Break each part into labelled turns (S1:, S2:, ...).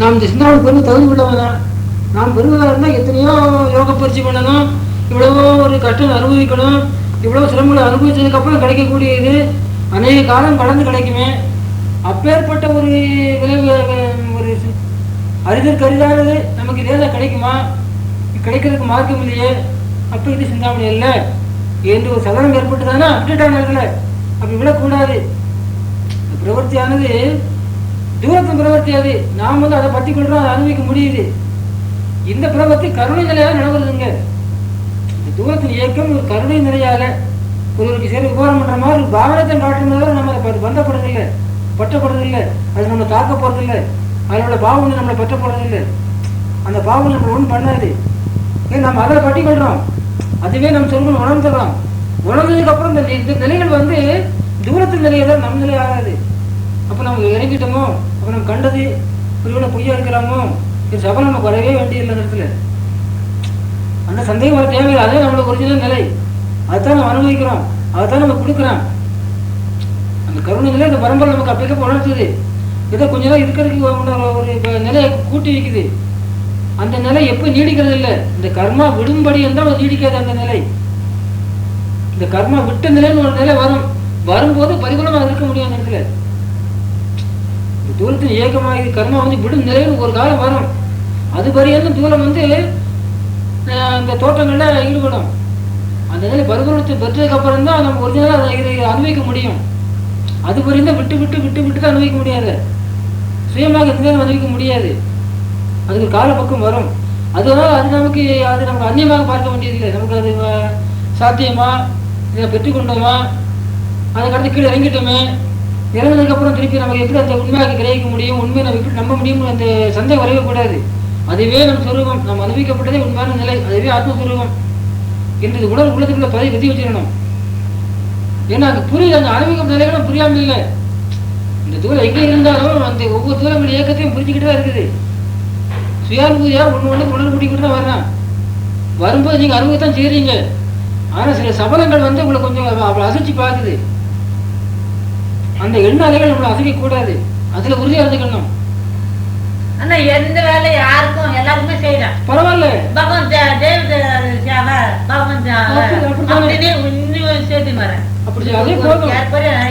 S1: நாம் இந்த சிந்தனை பெருமை தகுதி உள்ளவன் தான் நாம் பெறுவதாக இருந்தால் எத்தனையோ யோக பயிற்சி பண்ணணும். இவ்வளவோ ஒரு கஷ்டம் அனுபவிக்கணும். இவ்வளவு சிரமங்களை அனுபவித்ததுக்கப்புறம் கிடைக்கக்கூடிய இது அநேக காலம் கடந்து கிடைக்குமே. அப்பேற்பட்ட ஒரு விளைவு ஒரு அறிதற்கு அரிதானது. நமக்கு இதே கிடைக்குமா? கிடைக்கிறதுக்கு மார்க்கம் இல்லையே. அப்போ இது சிந்தாமணி இல்லை என்று ஒரு சலனம் ஏற்பட்டுதானா? அப்டேட் இடத்துல அப்படி விடக்கூடாது பிரவர்த்தியானது தூரத்தின் பிரவர்த்தி அது நாம் வந்து அதை பற்றி கொள்றோம் அதை அனுபவிக்க முடியுது. இந்த பிரவர்த்தி கருணை நிலையாக நடக்கிறதுங்க இந்த தூரத்தின் இயக்கம் ஒரு கருணை நிலையால ஒருவருக்கு சரி உபகாரம் பண்ற மாதிரி ஒரு பாவனத்தை காட்டுறதுனால நம்ம அதை பந்தப்படுறதில்லை. பற்றப்படுறதில்லை. அது நம்ம தாக்க போறதில்லை. அதனோட பாவனை நம்மளை பற்ற போறதில்லை. அந்த பாவனை நம்ம ஒன்றும் பண்ணாது. ஏன் நம்ம அதை பற்றி கொள்றோம்? அதுவே நம்ம சொல்லுவோம் உணர்ந்துடுறோம் உணர்ந்ததுக்கு அப்புறம் இந்த இந்த நிலைகள் வந்து தூரத்தின் நிலையை தான் நம்ம நிலை ஆகாது அப்போ நம்ம இறங்கிட்டோமோ? அப்போ நம்ம கண்டது ஒருவேளை பொய்யா இருக்கிறாமோ? இது சபலம் நமக்கு வரவே வேண்டியதில்லை அந்த இடத்துல. அந்த சந்தேகம் வர தேவையில்லை. அதே நம்மளோட ஒரிஜினல் நிலை. அதைத்தான் நம்ம அனுபவிக்கிறோம். அதைத்தான் நம்ம கொடுக்குறோம். அந்த கருணை இந்த பரம்பரை நமக்கு அப்படி உணர்த்துது. இதை கொஞ்ச நேரம் இருக்கிறதுக்கு ஒரு நிலையை கூட்டி வைக்குது. அந்த நிலை எப்போ நீடிக்கிறது இல்லை இந்த கர்மா விடும்படி இருந்தால் அது நீடிக்காது அந்த நிலை. இந்த கர்மா விட்ட நிலைன்னு ஒரு நிலை வரும். வரும்போது பரிபூர்ணமாக இருக்க முடியும் அந்த இடத்துல. தூலத்தின் தூரத்தின் கர்மா வந்து விடும் நிலையில் ஒரு காலம் வரும். அது பரியந்த தூரம் வந்து இந்த அந்த ஈடுபடும். அந்த நிலை பருவத்தை பெற்றதுக்கு அப்புறம் தான் நம்ம ஒரிஜினலாக அதை இதை அனுபவிக்க முடியும். அது வரையும் விட்டு விட்டு விட்டு விட்டு தான் அனுபவிக்க முடியாது. சுயமாக இந்த அனுபவிக்க முடியாது. அதுக்கு காலப்பக்கம் வரும். அதனால அது நமக்கு அது நமக்கு அந்நியமாக பார்க்க வேண்டியதில்லை. நமக்கு அது சாத்தியமா? இதை பெற்றுக்கொண்டோமா? அதுக்கடுத்து கீழே இறங்கிட்டோமே? இறந்ததுக்கப்புறம் அப்புறம் திருப்பி நமக்கு எப்படி அந்த உண்மையாக கிரகிக்க முடியும்? உண்மையை நம்ம எப்படி நம்ப முடியும் அந்த சந்தேகம் வரவே அதுவே நம் சுரூபம். நம்ம அனுபவிக்கப்பட்டதே உண்மையான நிலை. அதுவே ஆத்மஸ்வரூபம் என்றது உடல் உள்ளத்துக்குள்ள பதிவு விதி வச்சிடணும். ஏன்னா அது புரியல அந்த அனுபவிக்கும் நிலைகளும் புரியாமல் இல்லை. இந்த தூரம் எங்கே இருந்தாலும் அந்த ஒவ்வொரு தூரம் இயக்கத்தையும் புரிஞ்சுக்கிட்டு தான் இருக்குது. சுயானுபூதியாக ஒன்று ஒன்று உடல் கூட்டிக்கிட்டு தான் வர்றான். வரும்போது நீங்கள் அனுபவத்தான் செய்கிறீங்க ஆனால் சில சபலங்கள் வந்து உங்களை கொஞ்சம் அவ்வளோ அசைச்சு பார்க்குது. அந்த எண்ண அலைகள் நம்மளை அசைக்க கூடாது அதுல உறுதியா இருந்துக்கணும்
S2: ஆனா எந்த வேலை யாருக்கும் எல்லாருக்குமே செய்யறேன்
S1: பரவாயில்ல.
S2: பகவான் தே- தேவதை சேவை பகவான் சேவை
S1: அப்படி- அப்படித்தானே.
S2: அப்படின்னு இன்னும் சேர்த்து வரேன்.
S1: அப்படி அதே போதும்.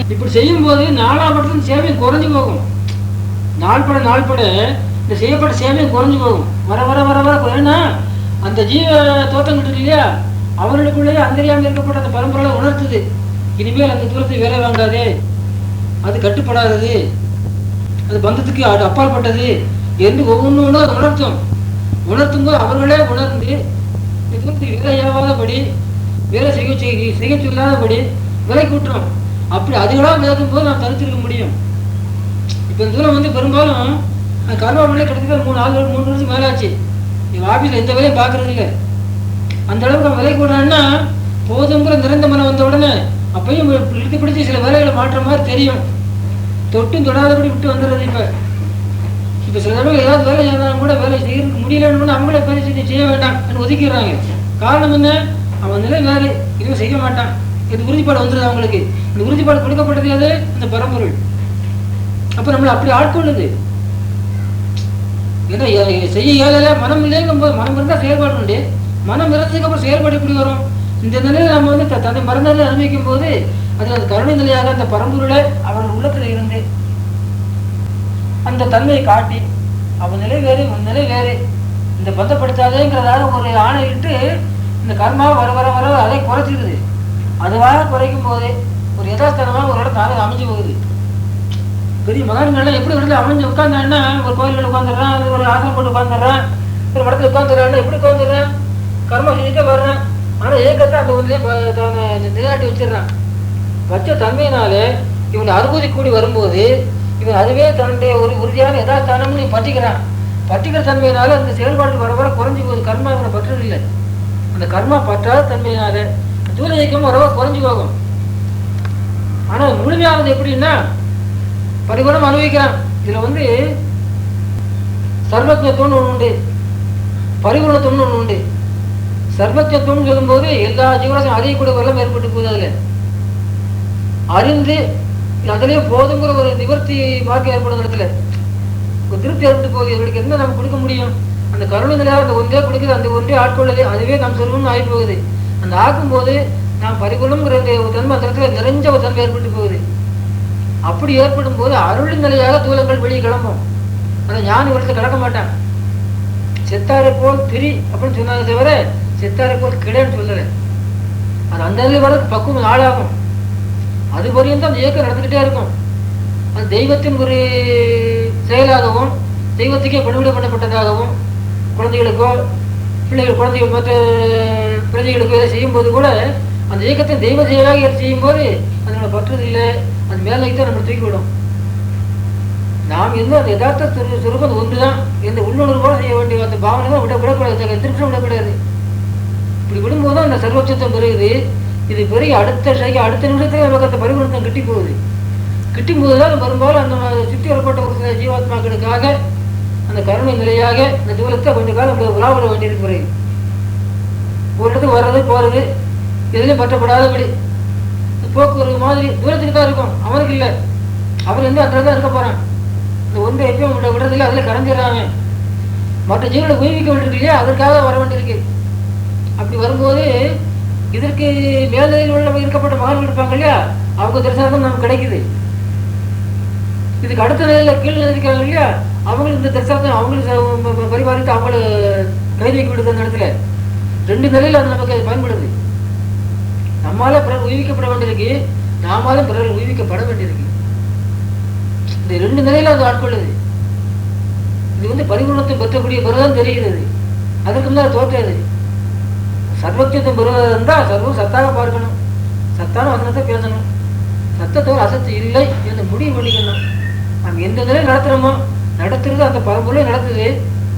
S1: இப்படி செய்யும் போது நாலாம் படத்துல சேவை குறைஞ்சு போகும். நாள் பட நாள் பட இந்த செய்யப்பட்ட சேவை குறைஞ்சு போகும். வர வர வர வர ஏன்னா அந்த ஜீவ தோட்டம் இருக்கு இல்லையா? அவர்களுக்குள்ளேயே அந்தரியாமல் இருக்கப்பட்ட அந்த பரம்பரை உணர்த்துது. இனிமேல் அந்த தூரத்தை வேலை வாங்காதே. அது கட்டுப்படாதது. அது பந்தத்துக்கு அடு- அப்பாற்பட்டது என்று ஒவ்வொன்றும் அது உணர்த்தும். உணர்த்தும் போது அவர்களே உணர்ந்து இது வந்து வேலையாகாதபடி வேலை செய்ய சிகிச்சை செய்ய விலை கூட்டுறோம். அப்படி அதுகளாக விலகும் போது நாம் தடுத்திருக்க முடியும். இப்போ இந்த தூரம் வந்து பெரும்பாலும் கருவாமலே கிட்டத்தட்ட மூணு நாலு மூணு வருஷம் மேலே ஆச்சு எங்கள் ஆஃபீஸில் எந்த வேலையும் பார்க்கறது இல்லை. அந்த அளவுக்கு நம்ம விலை கூடனா போதுங்கிற நிறந்த மனம் வந்த உடனே அப்பயும் இழுத்து பிடிச்சி சில வேலைகளை மாற்ற மாதிரி தெரியும். தொட்டும் தொடாதபடி விட்டு வந்துடுறது இப்போ. இப்போ சில தடவை ஏதாவது வேலை செய்யறாங்க கூட வேலை செய்ய முடியலன்னு கூட அவங்களே வேலை செஞ்சு செய்ய வேண்டாம்னு ஒதுக்கிடுறாங்க. காரணம் என்ன? அவன் நிலை வேலை இதுவும் செய்ய மாட்டான். இது உறுதிப்பாடு வந்துடுது அவங்களுக்கு. இந்த உறுதிப்பாடு கொடுக்கப்பட்டது அது அந்த பரம்பொருள். அப்போ நம்மளை அப்படி ஆட்கொள்ளுது. ஏன்னா செய்ய இயலல மனம் இல்லைங்கும் போது மனம் இருந்தால் செயல்பாடு உண்டு. மனம் இருந்ததுக்கு அப்புறம் செயல்பாடு எப்படி வரும்? இந்த நிலையில நம்ம வந்து த- தன்னை மறந்தாலே அனுபவிக்கும் போது அது அந்த கருணை நிலையாக அந்த பரம்பொருளை அவன் உள்ளத்துல இருந்து அந்த தன்மையை காட்டி அவன் நிலை வேறு உன் நிலை வேறு இந்த பந்தப்படுத்தாதேங்கிறதால ஒரு ஆணையிட்டு இந்த கர்மாவை வர வர வர அதை குறைச்சிருக்குது அதுவாக குறைக்கும் போது ஒரு யதாஸ்தனமாக ஒரு இடம் தானே அமைஞ்சு போகுது. பெரிய மகான்கள்லாம் எப்படி இடத்துல அமைஞ்சு உட்காந்தான்னா ஒரு கோயில்கள் உட்காந்துடுறான் அது ஒரு ஆசிரம் போட்டு உட்காந்துடுறான் ஒரு மடத்தில் உட்காந்துடுறான் எப்படி உட்காந்துடுறான் கர்மம் செஞ்சுட்டே வர்றான். ஆனால் ஏக்கத்தை அந்த ஒன்றிலே நிலைநாட்டி வச்சிடுறான். வச்ச தன்மையினாலே இவன் அறுபது கூடி வரும்போது இவன் அதுவே தன்னுடைய ஒரு உறுதியான யதாஸ்தானம்னு நீ பற்றிக்கிறான் பற்றிக்கிற தன்மையினால அந்த செயல்பாடு வர வர குறைஞ்சி போகுது. கர்மா இவனை பற்றதில்லை அந்த கர்மா பற்றாத தன்மையினால தூர இயக்கம் வர வர குறைஞ்சி போகும். ஆனால் முழுமையானது எப்படின்னா பரிபூர்ணம் அனுபவிக்கிறான். இதில் வந்து சர்வஜத்துவம்னு ஒன்று உண்டு. பரிபூர்ணத்துவம்னு ஒன்று உண்டு. சர்வஜத்துவம்னு சொல்லும்போது எல்லா ஜீவராசியும் அறியக்கூடிய வரலாம் ஏற்பட்டு போகுது அதுல. அறிந்து அதிலே போதுங்கிற ஒரு நிவர்த்தி பார்க்க ஏற்படும் இடத்துல. ஒரு திருப்தி ஏற்பட்டு போகுது. இவர்களுக்கு என்ன நம்ம கொடுக்க முடியும்? அந்த கருணை நிலையாக அந்த ஒன்றே கொடுக்குது. அந்த ஒன்றே ஆட்கொள்ளுது அதுவே நம் சொர்க்கம்னு ஆகி போகுது. அந்த ஆக்கும்போது நாம் பரிகுணம்ங்கிற ஒரு தன்மை அந்த இடத்துல நிறைஞ்ச ஒரு தன்மை ஏற்பட்டு போகுது. அப்படி ஏற்படும் போது அருள் நிலையாக தூலங்கள் வெளியே கிளம்பும். அதை ஞானி ஒருத்தர் கிடக்க மாட்டான். செத்தாரை போல் திரி அப்படின்னு சொன்னாங்க தவிர செத்தாரை ஒரு கிடைன்னு சொல்லலை. அது அந்த நிலை வரதுக்கு பக்குவம் நாளாகும் அது வரையும் அந்த இயக்கம் நடந்துக்கிட்டே இருக்கும். அது தெய்வத்தின் ஒரு செயலாகவும் தெய்வத்துக்கே பணிவிட பண்ணப்பட்டதாகவும் குழந்தைகளுக்கோ பிள்ளைகள் குழந்தைகள் மற்ற பிள்ளைகளுக்கோ இதை செய்யும்போது கூட அந்த இயக்கத்தை தெய்வ செயலாக செய்யும்போது அதனோட பற்றுறது இல்லை அது மேலே தான் நம்ம தூக்கி விடும். நாம் இருந்து அந்த யதார்த்த சுரு- சுரூபம் ஒன்று தான் இந்த உள்ளுணர்வோடு செய்ய வேண்டிய அந்த பாவனை தான் விட விடக்கூடாது திருப்பி விடக்கூடாது. இப்படி விடும்போது தான் அந்த சர்வச்சத்தம் பெருகுது. இது பெருகி அடுத்த ஷைக்கு அடுத்த நிமிடத்தில் உலகத்தை பரிவர்த்தம் கிட்டி போகுது கிட்டும் போது தான் பெரும்பாலும் அந்த சுற்றி வரப்பட்ட ஒரு சில ஜீவாத்மாக்களுக்காக அந்த கருணை நிலையாக இந்த தூரத்தை கொஞ்ச காலம் உலாவிட வேண்டியிருக்கு பிறகு. ஒரு இடத்துக்கு வர்றது போறது எதுலையும் பற்றப்படாதபடி போக்குவரத்து மாதிரி தூரத்துக்கு தான் இருக்கும். அவனுக்கு இல்லை. அவர் வந்து அந்த தான் இருக்க போறான். இந்த ஒன்றை எப்பயும் விடுறதில்லை அதில் கரைஞ்சிடறாங்க மற்ற ஜீவனை உயிர்விக்க வேண்டியிருக்கு இல்லையா? அதற்காக வர வேண்டியிருக்கு. அப்படி வரும்போது இதற்கு மேல்நிலையில் உள்ள இருக்கப்பட்ட மகன்கள் இருப்பாங்க இல்லையா? அவங்க தரிசனம் நமக்கு கிடைக்குது. இதுக்கு அடுத்த நிலையில் கீழ் இருக்காங்க இல்லையா? அவங்களும் இந்த தரிசனத்தை அவங்களும் பரிமாறித்து அவங்கள கைது வைக்க விடுது அந்த இடத்துல. ரெண்டு நிலையில அது நமக்கு அது பயன்படுது. நம்மால பிறர் உயிர்விக்கப்பட வேண்டியிருக்கு நாமாலும் பிறர் உயிர்விக்கப்பட வேண்டியிருக்கு. இந்த ரெண்டு நிலையில அது ஆட்கொள்ளுது. இது வந்து பரிபூர்ணத்தை பெற்றக்கூடிய பிறகுதான் தெரிகிறது. அதற்கு முன்னால் தோற்றது. சர்வத்தியத்தை பெறுவதாக இருந்தால் சர்வம் சத்தாக பார்க்கணும். சத்தான வசனத்தை பேசணும். சத்தத்தோடு அசத்து இல்லை என்று முடிவு பண்ணிக்கணும். நம்ம எந்த நிலையில் நடத்துகிறோமோ நடத்துறது அந்த பரம்பொருளே நடத்துது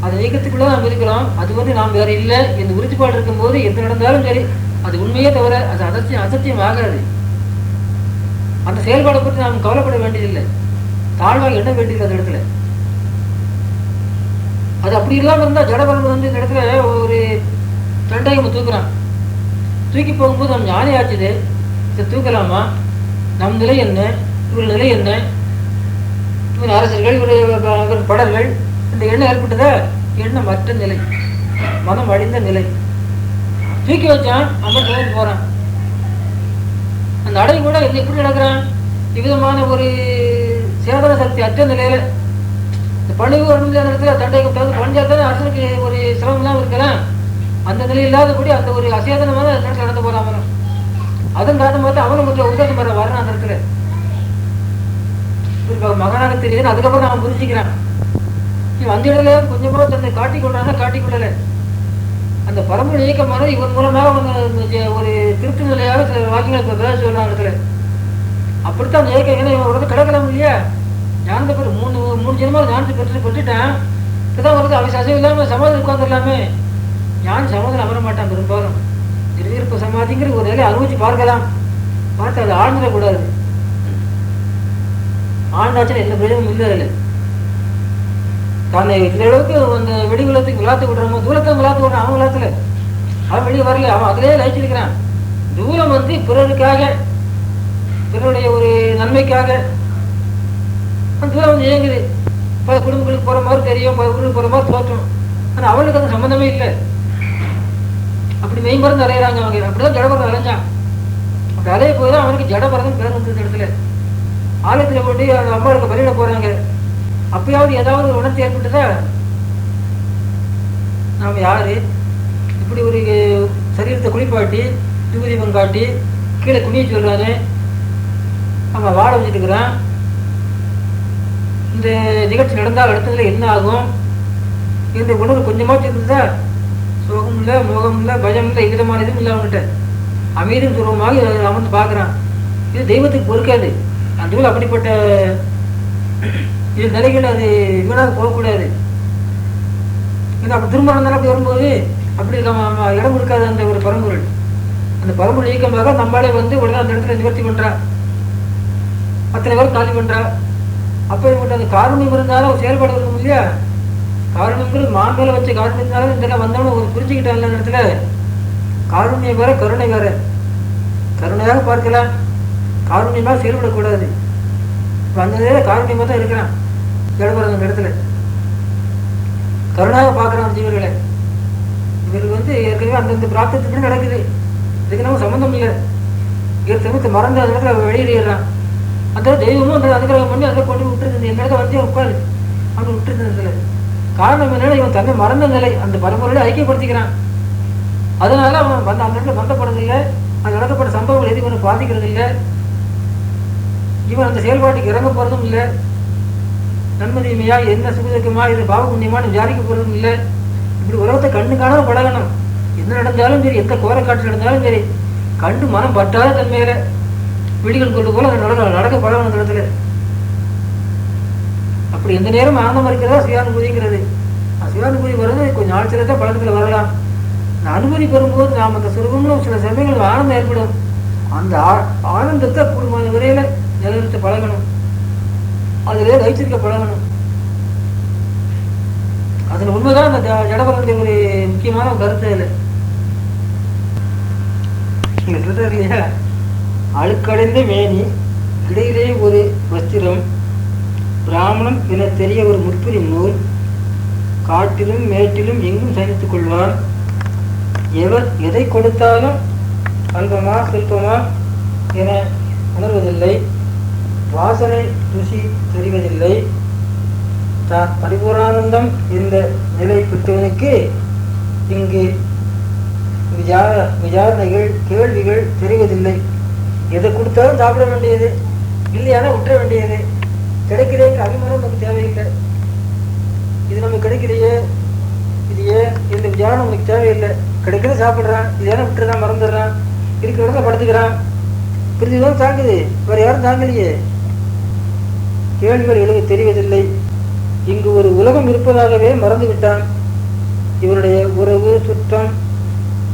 S1: அதை இயக்கத்துக்குள்ளே நாம் இருக்கிறோம் அது வந்து நாம் வேற இல்லை இந்த உறுதிப்பாடு இருக்கும்போது எது நடந்தாலும் சரி அது உண்மையே தவிர அது அசத்தியம் அசத்தியம் ஆகாது. அந்த செயல்பாடை பற்றி நாம் கவலைப்பட வேண்டியதில்லை. தாழ்வாக எண்ண வேண்டியது அந்த இடத்துல. அது அப்படி இல்லாமல் இருந்தால் ஜடபரம்பு வந்து இந்த இடத்துல ஒரு தண்டையம் தூக்குறான் தூக்கி போகும்போது நம்ம ஞானி ஆச்சுது. இதை தூக்கலாமா? நம் நிலை என்ன? இவர் நிலை என்ன? இவர் அரசர்கள் இவர் படர்கள் இந்த எண்ணம் ஏற்பட்டதா? எண்ணம் மற்ற நிலை? மனம் அழிந்த நிலை. தூக்கி வச்சான் அவன் தோந்து போகிறான் அந்த அடை கூட இது எப்படி நடக்கிறான்? இவ்விதமான ஒரு சேதன சக்தி அற்ற நிலையில். இந்த பணிவு வரணும் இடத்துல தண்டை தகுந்த அரசனுக்கு ஒரு சிரமம்லாம் இருக்கிறேன் இருக்கலாம் அந்த நிலை இல்லாதபடி அந்த ஒரு அசேதனமான நேரத்தில் நடந்து போறான் அவனும் அதன் காரணம் பார்த்து அவனும் கொஞ்சம் உதவி வர வரணும் அந்த இருக்கிற மகனாக தெரியுதுன்னு அதுக்கப்புறம் அவன் புரிஞ்சுக்கிறான். இவன் அந்த இடத்துல கொஞ்சமாக தன்னை காட்டிக் கொண்டானா காட்டிக் கொள்ளல. அந்த பரம்பரை இயக்கமான இவன் மூலமாக அவங்க ஒரு திருப்தி நிலையாக சில வாக்கியங்கள் இப்ப பேச சொல்றான் இடத்துல. அப்படித்தான் அந்த இயக்கம் ஏன்னா இவன் வந்து கிடக்கலாம் இல்லையா? ஞானத்தை பெற்று மூணு மூணு ஜென்மாவில் ஞானத்தை பெற்று பெற்றுட்டான். இப்பதான் வருது அவசியம் இல்லாமல் இல்லாம சமாதி உட்காந்துடலாமே ஞான சமாதானம் அமர மாட்டான் பெரும்பாலும்? இருவிருப்ப சமாதிங்கிற ஒரு நிலையை அனுபவிச்சு பார்க்கலாம். பார்த்து அதை ஆழ்ந்துடக்கூடாது. ஆண்டாச்சுன்னா எந்த பிரயோஜனமும் இல்லை அதில். தன்னை இந்த அளவுக்கு அந்த வெடி விளத்துக்கு விளாத்து விடுறோமோ தூரத்தை விளாத்து விடுறான் அவன் விளாத்துல அவன் வெளியே வரல அவன் அதிலே லயிச்சிருக்கிறான். தூரம் வந்து பிறருக்காக பிறருடைய ஒரு நன்மைக்காக. அந்த தூரம் வந்து இயங்குது. பல குடும்பங்களுக்கு போற மாதிரி தெரியும் பல குடும்பம் போற மாதிரி தோற்றும். ஆனா அவனுக்கு அது சம்மந்தமே இல்லை. அப்படி மெய்மருந்து அலையிறாங்க அவங்க. அப்படிதான் ஜடபரம் அலைஞ்சான் அப்படி அலைய போய் தான் அவனுக்கு ஜடபரதம் பேர் வந்து இந்த இடத்துல. ஆலயத்தில் போட்டு அந்த அம்மாவுக்கு பலியிட போறாங்க. அப்பயாவது ஏதாவது ஒரு உணர்ச்சி ஏற்பட்டுதா? நாம் யாரு? இப்படி ஒரு சரீரத்தை குளிப்பாட்டி தூதீபம் காட்டி கீழே குனிய சொல்றாரு நம்ம வாட வச்சுட்டு இருக்கிறான். இந்த நிகழ்ச்சி நடந்தால் அடுத்ததுல என்ன ஆகும்? இந்த உணர்வு கொஞ்சமாச்சும் இருந்ததா? சோகம் இல்லை மோகம் இல்லை பயம் இல்லை விதமான இதுவும் இல்லை அவன்கிட்ட. அமைதியும் சுரூபமாக அமர்ந்து பார்க்குறான். இது தெய்வத்துக்கு பொறுக்காது. அதுவும் அப்படிப்பட்ட இது நிலைகள் அது வீணாக போகக்கூடாது. ஏன்னா அப்படி திரும்ப இருந்தாலும் அப்படி வரும்போது? அப்படி நம்ம இடம் கொடுக்காது அந்த ஒரு பரம்பொருள். அந்த பரம்பொருள் இயக்கமாக நம்மளே வந்து உடனே அந்த இடத்துல நிவர்த்தி பண்றா. அத்தனை பேரும் காலி பண்ணுறா அப்போ இவங்கள்ட்ட அந்த காரணம் இருந்தாலும் செயல்பாடு இருக்கும் இல்லையா? காரணங்கள் மாம்பேல வச்ச காரணத்தினால இந்த இடம் வந்தவன ஒரு புரிஞ்சுக்கிட்டான் இடத்துல காருண்யம் வேற கருணை வேற. கருணையாக பார்க்கலாம். காருண்யமாக செயல்படக்கூடாது வந்ததே அந்த நேரம் காருண்யமாக தான் இருக்கிறான். ஜடபரம் அந்த இடத்துல. கருணாக பார்க்குறான் ஜீவர்களை. இவருக்கு வந்து ஏற்கனவே அந்தந்த பிராப்தத்துக்கு நடக்குது. இதுக்கு நம்ம சம்மந்தம் இல்லை. இவர் மறந்து அந்த இடத்துல வெளியேறான் அந்த தெய்வமும் அந்த அனுகிரகம் பண்ணி அதை கொண்டு விட்டுருந்தது என் இடத்துல வந்து உட்காரு. அவன் விட்டுருந்ததுல காரணம் என்னன்னா இவன் தன்னை மறந்த நிலை அந்த பரம்பரையோட ஐக்கியப்படுத்திக்கிறான். அதனால அவன் வந்து அந்த இடத்துல பந்தப்படுறது இல்லை. நடக்கப்பட்ட சம்பவங்கள் எதுவும் இவனை பாதிக்கிறது இல்லை. இவன் அந்த செயல்பாட்டுக்கு இறங்க போகிறதும் இல்லை. நன்மதிமையா என்ன சுகதுக்கமா இது பாவ புண்ணியமானு விசாரிக்க போகிறதும் இல்லை. இப்படி உலகத்தை கண்ணு காணாம பழகணும். என்ன நடந்தாலும் சரி எந்த கோரக்காட்சி நடந்தாலும் சரி கண்டு மனம் பட்டாத தன்மையில விழிகள் கொண்டு போல அது நடக்க நடக்க பழகணும் அந்த இடத்துல. அப்படி எந்த நேரம் ஆனந்தம் இருக்கிறதா சுயானுபூதிங்கிறது அந்த சுயானுபூதி வர்றது கொஞ்சம் நாள் பழக்கத்தில் வரலாம். இந்த அனுமதி பெறும்போது நாம் அந்த சுரூபங்களும் சில சமயங்கள் ஆனந்தம் ஏற்படும். அந்த ஆ- ஆனந்தத்தை குடும்ப வரையில நிலநிறுத்த பழகணும். அதிலே லைச்சிருக்க பழகணும். அதுல உண்மைதான் அந்த ஜ- ஒரு முக்கியமான கருத்து இல்லை சொல்றாரு இல்லையா அழுக்கடைந்த மேனி இடையிலே ஒரு வஸ்திரம் பிராமணன் என தெரிய ஒரு முற்பிரி நூல். காட்டிலும் மேட்டிலும் எங்கும் சயனித்துக் கொள்வார் எவர் எதை கொடுத்தாலும் அல்பமா சில்பமா என உணர்வதில்லை. வாசனை ருசி தெரிவதில்லை. தான் பரிபூரானந்தம் என்ற நிலை பெற்றவனுக்கு இங்கு விசார விசாரணைகள் கேள்விகள் தெரிவதில்லை. எதை கொடுத்தாலும் சாப்பிட வேண்டியது இல்லையானா விட்டுற வேண்டியது. கிடைக்கிறேங்கிற அபிமானம் நமக்கு தேவையில்லை. இது நமக்கு கிடைக்கலையே இது ஏன் இந்த தியானம் நமக்கு தேவையில்லை? கிடைக்கிறத சாப்பிட்றான் இது ஏன்னா விட்டுறான் மறந்துடுறான்? இருக்கிற இடத்துல படுத்துக்கிறான். பிரிஞ்சு தாங்குது வேறு யாரும் தாங்கலையே. கேள்விகள் எழுத தெரிவதில்லை. இங்கு ஒரு உலகம் இருப்பதாகவே மறந்து விட்டான் இவனுடைய உறவு சுற்றம்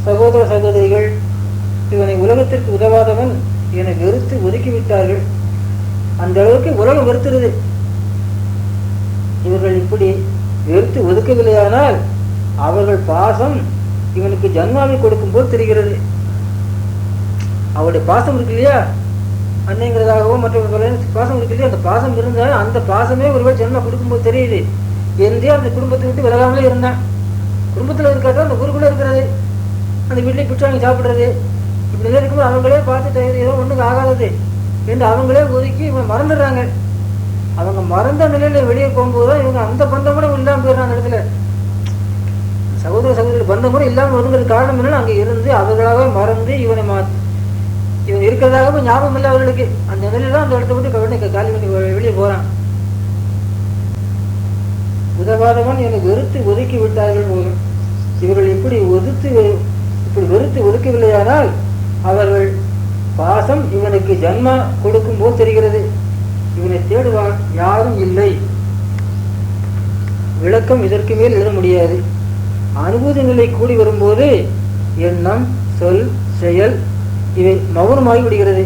S1: சகோதர சகோதரிகள் இவனை உலகத்திற்கு உதவாதவன் என வெறுத்து ஒதுக்கிவிட்டார்கள். அந்த அளவுக்கு உலகம் வெறுத்துருது இவர்கள் இப்படி வெறுத்து ஒதுக்கவில்லையானால் அவர்கள் பாசம் இவனுக்கு ஜன்மாவை கொடுக்கும்போது தெரிகிறது. அவருடைய பாசம் இருக்கு இல்லையா? அன்னைங்கிறதாகவோ மற்றவர்கள் பாசம் இருக்கு இல்லையா? அந்த பாசம் இருந்தால் அந்த பாசமே ஒருவேளை ஜென்மா கொடுக்கும்போது தெரியுது எந்தே அந்த குடும்பத்தை விட்டு விலகாமலே இருந்தான். குடும்பத்தில் இருக்கிறது அந்த ஊருக்குள்ளே இருக்கிறது. அந்த வீட்டிலே பிச்சை சாப்பிட்றது. இப்படி இருக்கும்போது அவங்களே பார்த்து "இது ஏதோ ஒன்றுக்கு ஆகாதது. என்று அவங்களே ஒதுக்கி இவங்க மறந்துடுறாங்க. அவங்க மறந்த நிலையில வெளியே போகும்போது தான் இவங்க அந்த பந்தம் கூட இல்லாமல் போயிடுறாங்க இடத்துல. சகோதர சகோதரி பந்தம் கூட இல்லாமல் வருங்கிறது காரணம் என்னன்னா அங்கே இருந்து அவர்களாக மறந்து இவனை மா இவன் இருக்கிறதாகவே ஞாபகம் இல்லை அவர்களுக்கு. அந்த நிலையில தான் அந்த இடத்த விட்டு கவனி காலி பண்ணி வெளியே போறான். உதவாதவன் என்னை வெறுத்து ஒதுக்கி விட்டார்கள் போதும் இவர்கள் இப்படி ஒதுத்து இப்படி வெறுத்து ஒதுக்கவில்லையானால் அவர்கள் பாசம் இவனுக்கு ஜன்மா கொடுக்கும் போது தெரிகிறது. இவனை தேடுவான் யாரும் இல்லை. விளக்கம் இதற்கு மேல் எழுத முடியாது. அனுபூதி நிலை கூடி வரும்போது எண்ணம் சொல் செயல் இவை மௌனமாகி விடுகிறது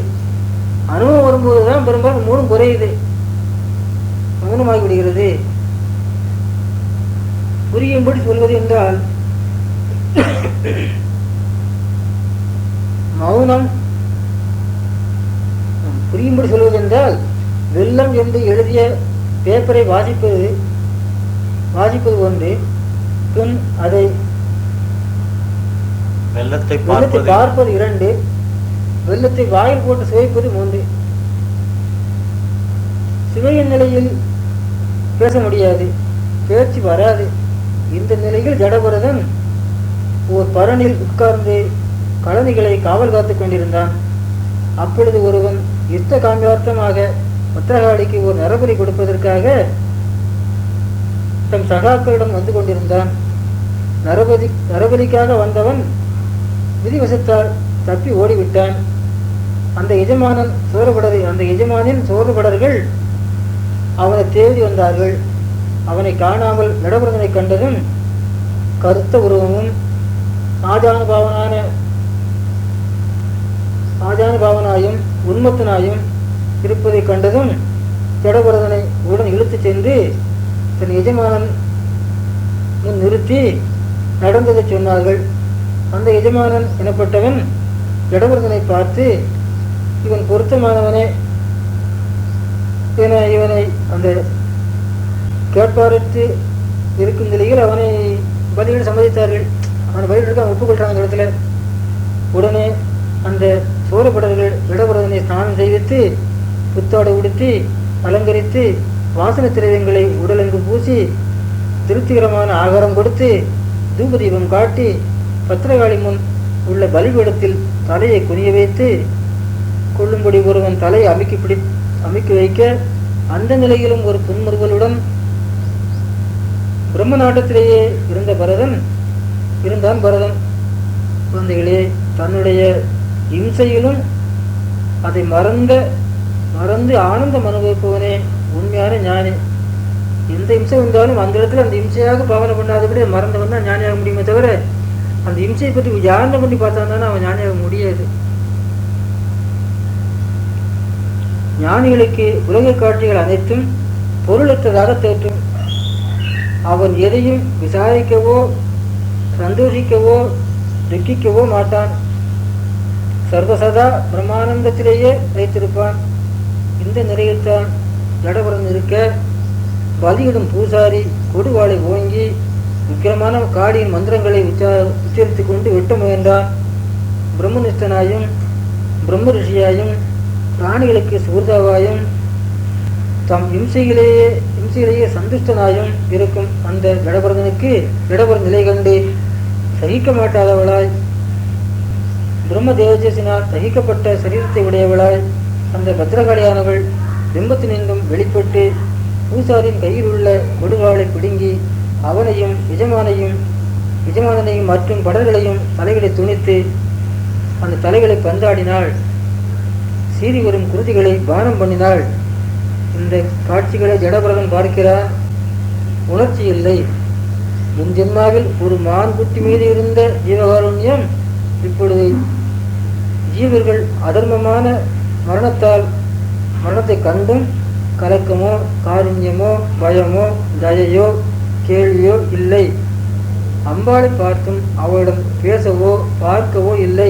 S1: அனுபவம் வரும்போது தான் பெரும்பாலும் மூணும் குறையுது. மௌனமாகி விடுகிறது புரியும்படி சொல்வது என்றால் மௌனம் புரியும்படி சொல்வது என்றால் வெள்ளம் என்று எழுதிய பேப்பரை வாசிப்பது வாசிப்பது ஒன்று. பின் அதை
S3: வெள்ளத்தை பார்ப்பது.
S1: இரண்டு. வெள்ளத்தை வாயில் போட்டு சுவைப்பது மூன்று சுவையின் நிலையில் பேச முடியாது. பேச்சு வராது. இந்த நிலையில் ஜடபரதன் ஓர் பரனில் உட்கார்ந்து கழனிகளை காவல் காத்துக் கொண்டிருந்தான். அப்பொழுது ஒருவன் யுத்த காமியார்த்தமாக உத்தரகாளிக்கு ஒரு நரபலி கொடுப்பதற்காக தம் சகாக்களிடம் வந்து கொண்டிருந்தான். நரபதி நரபலிக்காக வந்தவன் விதிவசத்தால் தப்பி ஓடிவிட்டான். அந்த எஜமானன் சோறுபடரை அந்த எஜமானின் சோறுபடர்கள் அவனை தேடி வந்தார்கள். அவனை காணாமல் நடபுரதனை கண்டதும் கருத்த உருவமும் ஆஜானுபாவனான ஆஜானுபாவனாயும் உன்மத்தனாயும் இருப்பதைக் கண்டதும் ஜடபரதனை உடன் இழுத்துச் சென்று தன் எஜமானன் முன் நிறுத்தி நடந்ததை சொன்னார்கள். அந்த எஜமானன் எனப்பட்டவன் ஜடபரதனை பார்த்து இவன் பொருத்தமானவனே என இவனை அந்த கேட்பாரத்து இருக்கும் நிலையில் அவனை பலியிட சம்மதித்தார்கள். அவனை பலியிட அவன் அந்த இடத்துல. உடனே அந்த சோழப்படர்கள் விடபுரதனை ஸ்நானம் செய்வித்து புத்தாடை உடுத்தி அலங்கரித்து வாசன திரவியங்களை உடலெங்கு பூசி திருப்திகரமான ஆகாரம் கொடுத்து தூபதீபம் காட்டி பத்திரகாளி முன் உள்ள பலிபீடத்தில் தலையை குனிய வைத்து கொள்ளும்படி ஒருவன் தலையை அமுக்கி பிடி அமுக்கி வைக்க அந்த நிலையிலும் ஒரு புன்முறுவலுடன் பிரம்ம நாட்டத்திலேயே இருந்த பரதன் இருந்தான் பரதன். குழந்தைகளே தன்னுடைய இம்சையிலும் அதை மறந்த மறந்து ஆனந்தம் அனுபவிப்பவனே உண்மையான ஞானி. எந்த இம்சை வந்தாலும் அந்த இடத்துல அந்த இம்சையாக பாவனை பண்ணாதபடி அதை மறந்தவன் தான் ஞானியாக முடியுமே தவிர அந்த இம்சையை பற்றி விசாரணை பண்ணி பார்த்தான் அவன் ஞானியாக முடியாது. ஞானிகளுக்கு உலக காட்சிகள் அனைத்தும் பொருளற்றதாக தோற்றும் அவன் எதையும் விசாரிக்கவோ சந்தோஷிக்கவோ துக்கிக்கவோ மாட்டான். சர்வசதா பிரம்மானந்தத்திலேயே வைத்திருப்பான். இந்த நிலையில்தான் ஜடபுரம் இருக்க பலியிடும் பூசாரி கொடுவாளை ஓங்கி உக்கிரமான காடியின் மந்திரங்களை உச்சா உச்சரித்து கொண்டு வெட்ட முயன்றான். பிரம்மனிஷ்டனாயும் பிரம்ம ரிஷியாயும் பிராணிகளுக்கு சூர்தாவாயும் தம் இம்சையிலேயே இம்சையிலேயே சந்துஷ்டனாயும் இருக்கும் அந்த ஜடபரதனுக்கு ஜடபர நிலை கண்டு சகிக்க மாட்டாதவளாய் பிரம்ம தேவஜேசினால் தகிக்கப்பட்ட சரீரத்தை உடையவளாய் அந்த பத்திரகாளியானவள் பிம்பத்தினின்றும் வெளிப்பட்டு பூசாரின் கையில் உள்ள கொடுவாளை பிடுங்கி அவனையும் எஜமானையும் எஜமானனையும் மற்றும் படர்களையும் தலைகளை துணித்து அந்த தலைகளை பந்தாடினாள். சீறி வரும் குருதிகளை பானம் பண்ணினாள். இந்த காட்சிகளை ஜடபரதன் பார்க்கிறான் உணர்ச்சி இல்லை. முன் ஜென்மாவில் ஒரு மான் குட்டி மீது இருந்த ஜீவகாருண்யம் இப்பொழுது ஜீவர்கள் அதர்மமான மரணத்தால் மரணத்தை கண்டும் கலக்கமோ காருண்யமோ பயமோ தயையோ கேள்வியோ இல்லை. அம்பாளை பார்த்தும் அவளிடம் பேசவோ பார்க்கவோ இல்லை.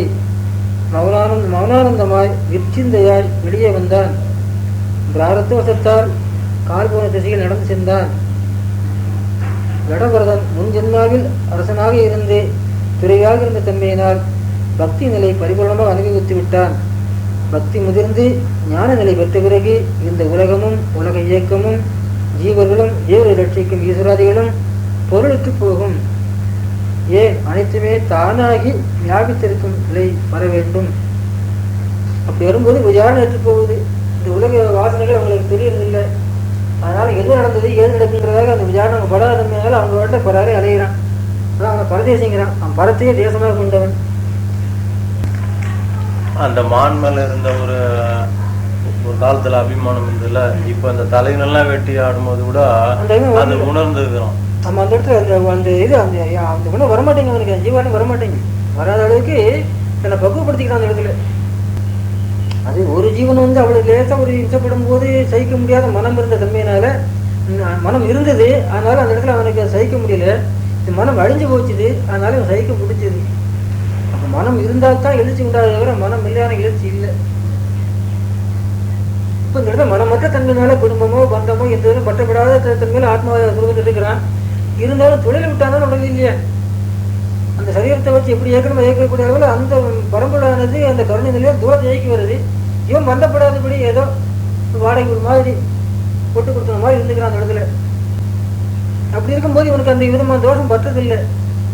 S1: மௌனானந்த மௌனானந்தமாய் நிச்சிந்தையாய் வெளியே வந்தான். பிராரத்துவசத்தால் கால்போன திசையில் நடந்து சென்றான். ஜடபரதன் முன் ஜென்மாவில் அரசனாக இருந்து துறையாக இருந்த தன்மையினால் பக்தி நிலை பரிபூர்ணமாக அனுபவித்து விட்டான். பக்தி முதிர்ந்து ஞான நிலை பெற்ற பிறகு இந்த உலகமும் உலக இயக்கமும் ஜீவர்களும் ஜீவரை ரட்சிக்கும் ஈஸ்வராதிகளும் பொருளுக்கு போகும். ஏன் அனைத்துமே தானாகி வியாபித்திருக்கும் நிலை வர வேண்டும். அப்படி வரும்போது விசாரணை ஏற்று போகுது. இந்த உலக வாசனைகள் அவங்களுக்கு தெரியறதில்லை. அதனால எது நடந்தது ஏது நடக்குங்கிறதாக அந்த விசாரணை படம் படாதமையால அவங்க வேண்ட பராரே அலையிறான். அதான் அவங்க பரதேசிங்கிறான். அவன் பரத்தையே தேசமாக கொண்டவன்.
S3: அந்த மான் மேல இருந்த ஒரு ஒரு காலத்துல அபிமானம் இருந்ததுல இப்ப அந்த தலைகளெல்லாம் வெட்டி ஆடும்போது கூட
S1: அந்த வந்து-
S3: உணர்ந்துக்கிறோம்
S1: நம்ம அந்த இடத்துல அந்த அந்த இது அந்த அந்த குணம் வரமாட்டேங்க அவனுக்கு ஜீவானு வரமாட்டேங்க வராத அளவுக்கு தன்னை பக்குவப்படுத்திக்கிறான் அந்த இடத்துல. அது ஒரு ஜீவன் வந்து அவளுக்கு லேசாக ஒரு இம்சப்படும் போது சகிக்க முடியாத மனம் இருந்த தன்மையினால மனம் இருந்தது. அதனால அந்த இடத்துல அவனுக்கு சகிக்க முடியல. இந்த மனம் அழிஞ்சு போச்சுது. அதனால சகிக்க முடிஞ்சது. மனம் இருந்தால் தான் எழுச்சி உண்டாத தவிர மனம் இல்லையான எழுச்சி இல்லை. இப்போ இந்த இடத்துல மனமற்ற தன்மையினால குடும்பமோ பந்தமோ எந்த இதுவும் பற்றப்படாத தன்மையில ஆத்மாவை சுருகத்தில் இருக்கிறான். இருந்தாலும் தொழில் விட்டாலும் உடல் இல்லையா? அந்த சரீரத்தை வச்சு எப்படி ஏற்கனவே இயக்கக்கூடிய அளவில் அந்த பரம்பரானது அந்த கருணை நிலையை தூரத்தை இயக்கி வருது. இவன் பந்தப்படாதபடி ஏதோ வாடகை ஒரு மாதிரி போட்டு கொடுத்த மாதிரி இருந்துக்கிறான் அந்த இடத்துல. அப்படி இருக்கும்போது இவனுக்கு அந்த விதமான தோஷம் பற்றதில்லை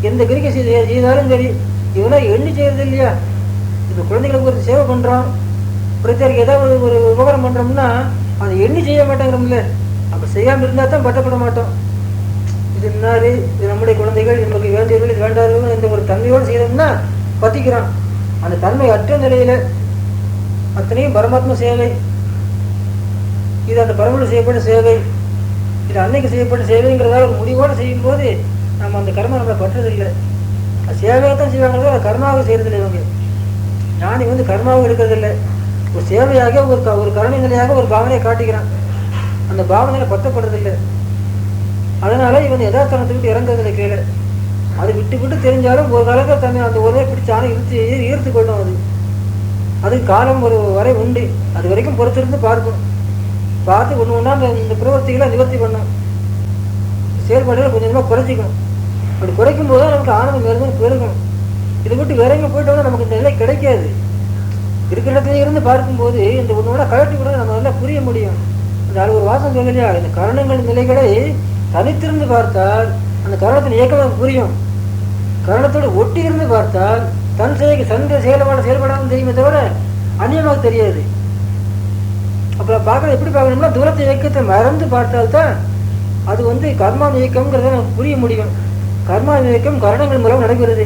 S1: எந்த கிரிக்கை செய்தாலும் சரி இதெல்லாம் எண்ணி செய்யறது இல்லையா? இப்போ குழந்தைகளுக்கு ஒரு சேவை பண்றான் பிரச்சனைக்கு ஏதாவது ஒரு ஒரு உபகாரம் பண்றோம்னா அதை எண்ணி செய்ய மாட்டேங்கிறோம்ல. அப்ப செய்யாம இருந்தா தான் பட்டப்பட மாட்டோம். இது இன்னாரு இது நம்முடைய குழந்தைகள் நமக்கு வேண்டியவர்கள் இது வேண்டாதவர்கள் இந்த ஒரு தன்மையோடு செய்யணும்னா பத்திக்கிறான் அந்த தன்மை அற்ற நிலையில அத்தனையும் பரமாத்ம சேவை. இது அந்த பரமல செய்யப்பட்ட சேவை. இது அன்னைக்கு செய்யப்பட்ட சேவைங்கிறதால ஒரு முடிவோடு செய்யும்போது நம்ம அந்த கர்மம் நம்மளை பற்றதில்லை அது சேவையை தான் செய்வாங்க அது கர்மாவை செய்யறதில்லை இவங்க. ஞானி வந்து கர்மாவும் இருக்கிறதில்லை. ஒரு சேவையாக ஒரு க- ஒரு கருணை நிலையாக ஒரு பாவனையை காட்டிக்கிறான். அந்த பாவனையில பத்தப்படுறதில்லை. அதனால இவன் யதார்த்தனத்தை விட்டு இறங்குறதில்லை கீழே. அது விட்டு விட்டு தெரிஞ்சாலும் ஒரு காலத்தில் தன்னை அந்த ஒரே பிடிச்சாலும் இழுத்து ஈர்த்து கொள்ளும் அது. அது காலம் ஒரு வரை உண்டு. அது வரைக்கும் பொறுத்திருந்து பார்க்கும் பார்த்து ஒன்று ஒன்றா அந்த இந்த பிரவர்த்திகளை நிவர்த்தி பண்ணும் செயல்பாடுகளை கொஞ்சம் கொஞ்சமாக குறைச்சிக்கணும். அப்படி குறைக்கும் போது தான் நமக்கு ஆனந்தம் மேலும் பெருகும் இதை விட்டு வேற எங்கே போயிட்டோம்னா நமக்கு இந்த நிலை கிடைக்காது. இருக்கிற இடத்துல இருந்து பார்க்கும்போது இந்த ஒன்றோட கழட்டி கூட நம்ம நல்லா புரிய முடியும். இந்த அது ஒரு வாசம் சொல்லலையா இந்த கரணங்கள் நிலைகளை தனித்திருந்து பார்த்தால் அந்த கரணத்தின் இயக்கம் நமக்கு புரியும். கரணத்தோடு ஒட்டி இருந்து பார்த்தால் தன் செயல் சந்த செயல்பாடு செயல்படாமல் தெரியுமே தவிர அந்நியமாக தெரியாது. அப்புறம் பார்க்கறது எப்படி பார்க்கணும்னா தூரத்தை இயக்கத்தை மறந்து பார்த்தால்தான் அது வந்து கர்மான இயக்கம்ங்கிறத நமக்கு புரிய முடியும். கர்மா இயக்கம் கரணங்கள் மூலம் நடக்கிறது.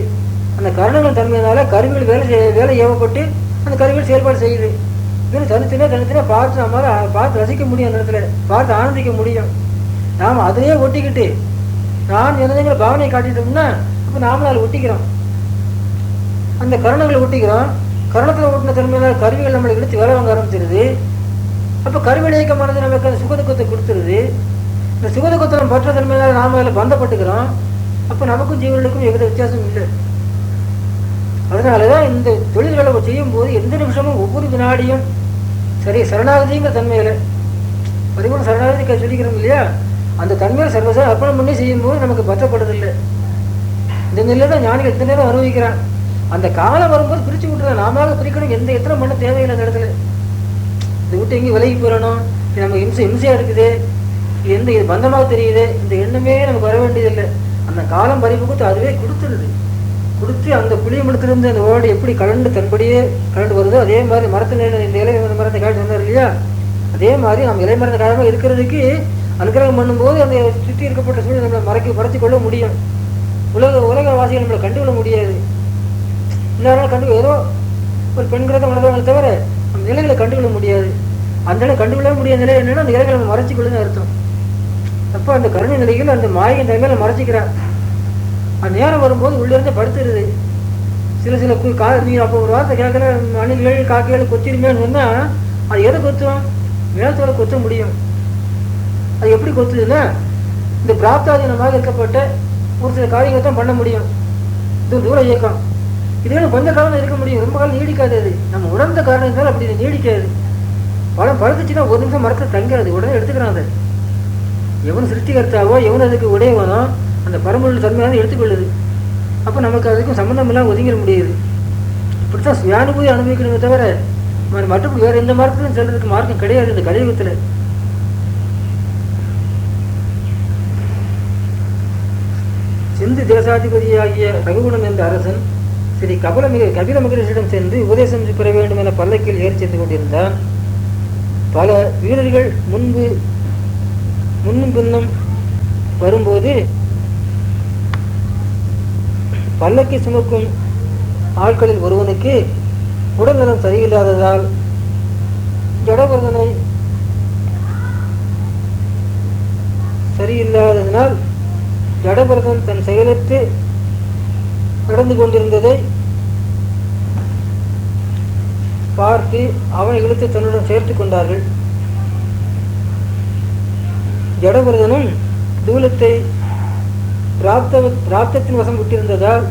S1: அந்த கரணங்கள் தன்மையினால கருவிகள் வேலை செய்ய வேலை ஏவப்பட்டு அந்த கருவிகள் செயல்பாடு செய்யுது. இது தனித்தனியாக தனித்தனியாக பார்த்து நம்மளால் பார்த்து ரசிக்க முடியும் அந்த இடத்துல. பார்த்து ஆனந்திக்க முடியும். நாம் அதையே ஒட்டிக்கிட்டு நான் எனதுங்கிற பாவனையை காட்டிட்டோம்னா அப்போ நாமளும் அதில் ஒட்டிக்கிறோம். அந்த கரணங்களை ஒட்டிக்கிறோம். கரணத்தில் ஒட்டின தன்மையினால் கருவிகள் நம்மளை இழுத்து வேலை வாங்க ஆரம்பிச்சிருது. அப்போ கருவி இயக்கமானது நமக்கு அந்த சுகதுக்கத்தை கொடுத்துருது. இந்த சுகதுக்கத்தை நம்ம பற்ற தன்மையினால் நாம அதில் பந்தப்பட்டுக்கிறோம். அப்போ நமக்கும் ஜீவர்களுக்கும் எந்த வித்தியாசம் இல்லை. அதனால தான் இந்த தொழில்களை செய்யும் போது எந்த நிமிஷமும் ஒவ்வொரு வினாடியும் சரி சரணாகதிங்கிற தன்மையில் பதிமூணு சரணாகதி சொல்லிக்கிறோம் இல்லையா? அந்த தன்மையை சர்வச அர்ப்பணம் பண்ணி செய்யும்போது நமக்கு பற்றப்படுறதில்லை இந்த நிலையில தான் ஞானிகள் எத்தனை நேரம் அனுபவிக்கிறான். அந்த காலம் வரும்போது பிரித்து விட்டுறான் நாம பிரிக்கணும். எந்த எத்தனை பண்ண தேவையில்லை அந்த இடத்துல. இதை விட்டு எங்கேயும் விலகி போயிடணும் நமக்கு இம்சை இம்சையாக இருக்குது. எந்த இது பந்தமாக தெரியுது. இந்த எண்ணமே நமக்கு வர வேண்டியதில்லை. அந்த காலம் பறிமுகத்து அதுவே கொடுத்துருது. கொடுத்து அந்த புளியமணத்திலிருந்து அந்த ஓடு எப்படி கலண்டு தன்படியே கலண்டு வருதோ அதே மாதிரி மரத்தில் இந்த இலை மரத்தை காட்டு வந்தார் இல்லையா? அதே மாதிரி நம்ம இலை மரத்தை காலமாக இருக்கிறதுக்கு அனுகிரகம் பண்ணும்போது அந்த சுற்றி இருக்கப்பட்ட சூழ்நிலை நம்மளை மறைக்க மறைச்சு கொள்ள முடியும். உலக உலக வாசிகள் நம்மளை கண்டுகொள்ள முடியாது. எல்லாரும் கண்டு ஏதோ ஒரு பெண்கிறத உணர்வாங்க தவிர நம்ம நிலைகளை கண்டுகொள்ள முடியாது. அந்த நிலை கண்டுகொள்ள முடியாத நிலை என்னன்னா அந்த இலைகளை நம்ம மறைச்சிக்கொள்ளுன்னு அர்த்தம். அப்போ அந்த கருணை நிலைகள் அந்த மாயின் தன்மையில மறைச்சிக்கிறான் அந்த நேரம் வரும்போது உள்ளே படுத்துருது. சில சில கா நீ அப்போ ஒரு வார்த்தை கேட்குற மணிகள் காக்கைகள் கொத்திருமேன்னு சொன்னால் அது எதை கொத்தும்? மேலத்தோட கொத்த முடியும். அது எப்படி கொத்துதுன்னா இந்த பிராப்தாதீனமாக இருக்கப்பட்ட ஒரு சில காரியங்களை தான் பண்ண முடியும். இது தூர இயக்கம். இதுவே கொஞ்ச காலம் இருக்க முடியும். ரொம்ப காலம் நீடிக்காது அது. நம்ம உணர்ந்த காரணத்தால் அப்படி நீடிக்காது. பழம் பழுத்துச்சுன்னா ஒரு நிமிஷம் மரத்தை தங்காது உடனே எடுத்துக்கிறான் அதை. எவன் சிருஷ்டிகர்த்தாவோ எவன் அதுக்கு உடையவனோ அந்த பரம்பொருள் தன்மையான எடுத்துக்கொள்ளுது. அப்போ நமக்கு அதுக்கும் சம்மந்தம் இல்லாமல் ஒதுங்கிட முடியுது. இப்படித்தான் சுயானுபூதி அனுபவிக்கணுமே தவிர மற்றபடி வேற எந்த மார்க்கத்திலும் செல்றதுக்கு மார்க்கம் கிடையாது இந்த கலியுகத்தில். சிந்து தேசாதிபதியாகிய ரகுகுணம் என்ற அரசன் ஸ்ரீ கபல மிக கபில மகரிஷிடம் சென்று உபதேசம் பெற வேண்டும் என பல்லக்கில் ஏறி சென்று கொண்டிருந்தான். பல வீரர்கள் முன்பு முன்னும் பின்னும் வரும்போது பல்லக்கை சுமக்கும் ஆட்களில் ஒருவனுக்கு உடல்நலம் சரியில்லாததால் ஜடவர்தனை சரியில்லாததனால் ஜடபரதன் தன் செயலற்று நடந்து கொண்டிருந்ததை பார்த்து அவனை இழுத்து தன்னுடன் சேர்த்து கொண்டார்கள். ஜடபரதனும் தூலத்தை பிராப்த பிராப்தத்தின் வசம் விட்டிருந்ததால்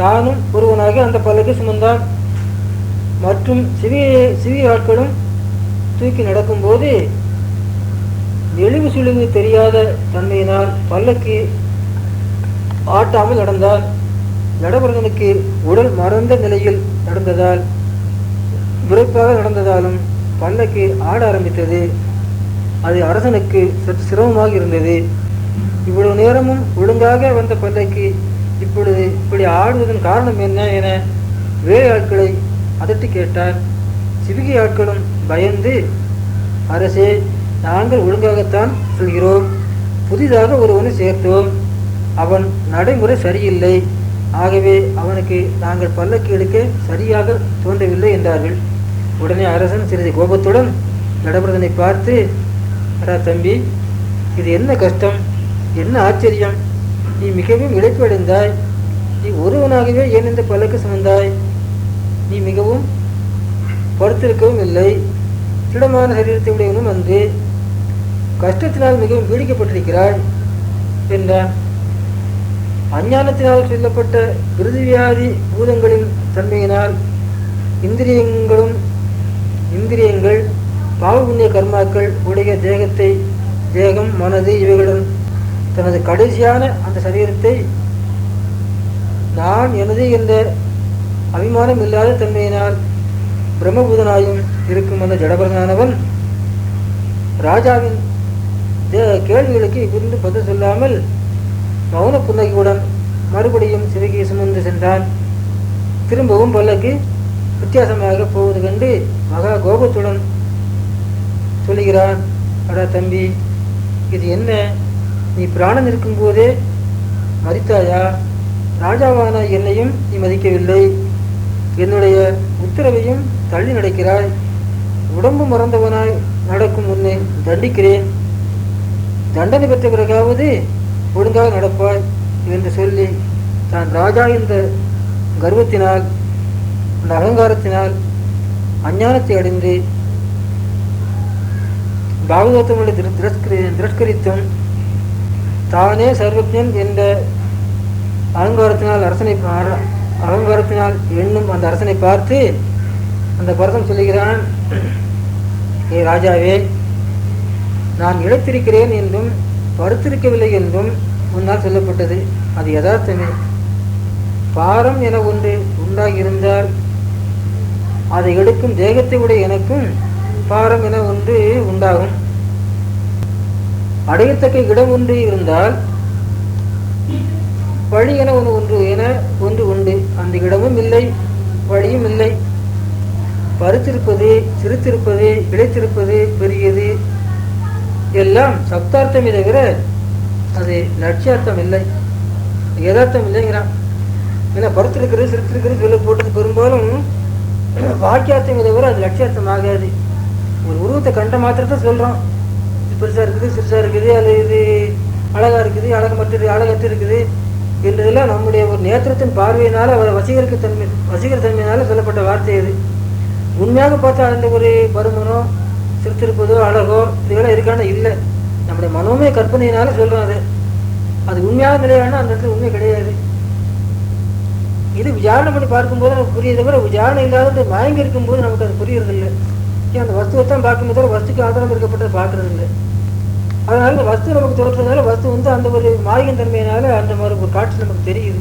S1: தானும் ஒருவனாக அந்த பல்லக்கை சுமந்தான். மற்றும் சிவிய சிவிய ஆட்களும் தூக்கி நடக்கும்போது எளிவு சுழிவு தெரியாத தன்மையினால் பல்லக்கு ஆட்டாமல் நடந்தால் ஜடபரதனுக்கு உடல் மறந்த நிலையில் நடந்ததால் விரைப்பாக நடந்ததாலும் பல்லக்கு ஆட ஆரம்பித்தது. அது அரசனுக்கு சற்று சிரமமாக இருந்தது. இவ்வளவு நேரமும் ஒழுங்காக வந்த பல்லக்கு இப்பொழுது இப்படி ஆடுவதன் காரணம் என்ன என வேறு ஆட்களை அதட்டி கேட்டார். சிவிகை ஆட்களும் பயந்து அரசே நாங்கள் ஒழுங்காகத்தான் சொல்கிறோம். புதிதாக ஒருவனை சேர்த்தோம். அவன் நடைமுறை சரியில்லை. ஆகவே அவனுக்கு நாங்கள் பல்லக்கு எடுக்க சரியாக தோன்றவில்லை என்றார்கள். உடனே அரசன் சிறிது கோபத்துடன் நடபரதனை பார்த்து அடா தம்பி இது என்ன கஷ்டம்? என்ன ஆச்சரியம்? நீ மிகவும் இழைப்பு அடைந்தாய் நீ ஒருவனாகவே ஏன் இந்த பல்லக்கு சுமந்தாய். நீ மிகவும் படுத்திருக்கவும் இல்லை. திடமான சரீரத்தை உடையவனும் வந்து கஷ்டத்தினால் மிகவும் பீடிக்கப்பட்டிருக்கிறாய் என்றான். அஞ்ஞானத்தினால் சொல்லப்பட்ட விருதுவியாதி பூதங்களின் தன்மையினால் இந்திரியங்களும் இந்திரியங்கள் பாவ புண்ணிய கர்மாக்கள் உடைய தேகத்தை தேகம் மனது இவைகளுடன் தனது கடைசியான அந்த சரீரத்தை நான் எனது என்ற அபிமானம் இல்லாத தன்மையினால் பிரம்மபூதனாயும் இருக்கும் அந்த ஜடபரனானவன் ராஜாவின் தே- கேள்விகளுக்கு இவ்விருந்து பதில் சொல்லாமல் மௌன புன்னகையுடன் மறுபடியும் சிறுகியை சுமந்து சென்றான். திரும்பவும் பல்லக்கு வித்தியாசமாக போவது கண்டு மகா கோபத்துடன் சொல்லுகிறான் அடா தம்பி இது என்ன? நீ பிராணன் இருக்கும்போதே மதித்தாயா ராஜாவான என்னையும் நீ மதிக்கவில்லை. என்னுடைய உத்தரவையும் தள்ளி நடக்கிறாய். உடம்பு மறந்தவனாய் நடக்கும் உன்னை தண்டிக்கிறேன். தண்டனை பெற்ற பிறகாவது ஒழுங்காக நடப்பாய் என்று சொல்லி தான் ராஜா என்ற கர்வத்தினால் அந்த அகங்காரத்தினால் அஞ்ஞானத்தை அடைந்து பாகவதத்தமுடைய திரஸ்கரி திரஸ்கரித்தும் தானே சர்வஜன் என்ற அலங்காரத்தினால் அரசனை அலங்காரத்தினால் எண்ணும் அந்த அரசனை பார்த்து அந்த பரதம் சொல்லுகிறான் ஏ ராஜாவே நான் இழைத்திருக்கிறேன் என்றும் படுத்திருக்கவில்லை என்றும் முன்னால் சொல்லப்பட்டது. அது யதார்த்தமே. பாரம் என ஒன்று உண்டாகியிருந்தால் அதை எடுக்கும் தேகத்தை உடைய எனக்கும் பாரம் என ஒன்று உண்டாகும். அடையத்தக்க இடம் ஒன்று இருந்தால் வழி என ஒன்று ஒன்று என ஒன்று உண்டு. அந்த இடமும் இல்லை வழியும் இல்லை. பருத்திருப்பது சிரித்திருப்பது இழைத்திருப்பது பெரியது. எல்லாம் சப்தார்த்தமே தவிர அது லட்சியார்த்தம் இல்லை. யதார்த்தம் இல்லைங்கிறான். ஏன்னா பருத்திருக்கிறது சிரித்திருக்கிறது சொல்ல போட்டது பெரும்பாலும் வாக்கியார்த்தமே தவிர அது லட்சியார்த்தம் ஆகாது. ஒரு உருவத்தை கண்ட மாத்திரத்தை சொல்றோம் பெருசாக இருக்குது சிறுசாக இருக்குது அது இது அழகாக இருக்குது அழகமற்றது அழகற்று இருக்குது என்றதெல்லாம் நம்முடைய ஒரு நேத்திரத்தின் பார்வையினால் அவர் வசீகரிக்க தன்மை வசீகர தன்மையினால் சொல்லப்பட்ட வார்த்தை இது. உண்மையாக பார்த்தா அந்த ஒரு பருமனோ சிறுத்திருப்பதோ அழகோ இதெல்லாம் இருக்கான? இல்லை. நம்முடைய மனோமே கற்பனையினால சொல்கிறோம் அது. அது உண்மையாக நிலையான? அந்த இடத்துல உண்மை கிடையாது. இது விசாரணை பண்ணி பார்க்கும்போது நமக்கு புரியுது தவிர விசாரணை இல்லாத மயங்கி இருக்கும்போது நமக்கு அது புரியறதில்லை. ஏன்? அந்த வஸ்துவை தான் பார்க்கும்போது வஸ்துக்கு ஆதாரம் இருக்கப்பட்டதை பார்க்கறதில்லை. அதனால வஸ்து நமக்கு தோற்றுறதுனால வஸ்து வந்து அந்த ஒரு மாயின் தன்மையினால அந்த மாதிரி ஒரு காட்சி நமக்கு தெரியுது.